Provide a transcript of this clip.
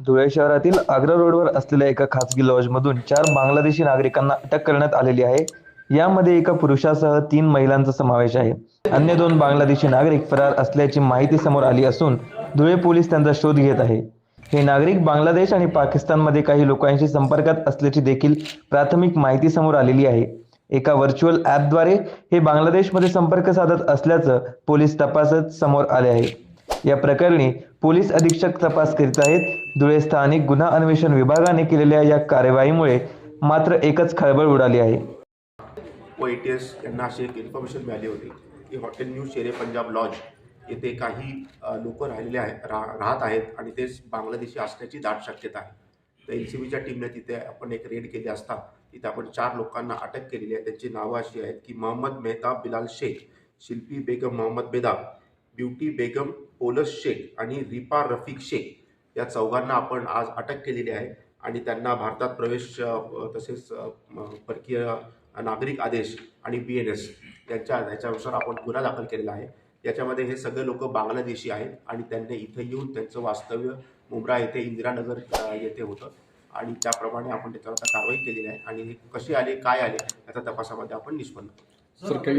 धुळे शहरातील आग्रा रोडवर असलेल्या एका खासगी लॉजमधून चार बांगलादेशी नागरिकांना अटक करण्यात आलेली आहे. यामध्ये एका पुरुषासह तीन महिलांचा समावेश आहे. अन्य दोन बांगलादेशी नागरिक फरार असल्याची माहिती समोर आली असून धुळे पोलीस त्यांचा शोध घेत आहे. हे नागरिक बांगलादेश आणि पाकिस्तानमध्ये काही लोकांशी संपर्कात असल्याची देखील प्राथमिक माहिती समोर आलेली आहे. एका व्हर्च्युअल ॲपद्वारे हे बांगलादेशमध्ये संपर्क साधत असल्याचं पोलीस तपासात समोर आले आहे. या प्रकरणी पोलीस अधीक्षक तपास करीत आहेत. धुळे स्थानिक गुन्हा अन्वेषण विभागाने केलेल्या या कार्यवाहीमुळे मात्र एकच खळबळ उडाली आहे. ओ ए टी एस यांना अशी एक इन्फॉर्मेशन मिळाली होती की हॉटेल न्यू शेरे पंजाब लॉज येथे काही लोक राहिलेले आहेत रा राहत आहेत आणि ते बांगलादेशी असण्याची दाट शक्यता आहे. तर एन सी बीच्या टीमने तिथे आपण एक रेड केली असता तिथे आपण चार लोकांना अटक केलेली आहे. त्यांची नावं अशी आहेत की मोहम्मद मेहताब बिलाल शेख शिल्पी बेगम मोहम्मद बेदाब ब्युटी बेगम पोलस शेख आणि रिपा रफिक शेख या चौघांना आपण आज अटक केलेली आहे आणि त्यांना भारतात प्रवेश तसेच परकीय नागरिक आदेश आणि बी एन एस यांच्या ह्याच्यानुसार आपण गुन्हा दाखल केलेला आहे. याच्यामध्ये हे सगळे लोक बांगलादेशी आहेत आणि त्यांनी इथं येऊन त्यांचं वास्तव्य मुंब्रा येथे इंदिरानगर येथे होतं. आणि त्याप्रमाणे आपण त्याच्यावर आता कारवाई केलेली आहे. आणि हे कसे आले काय आले याचा तपासामध्ये आपण निष्पन्न सर काही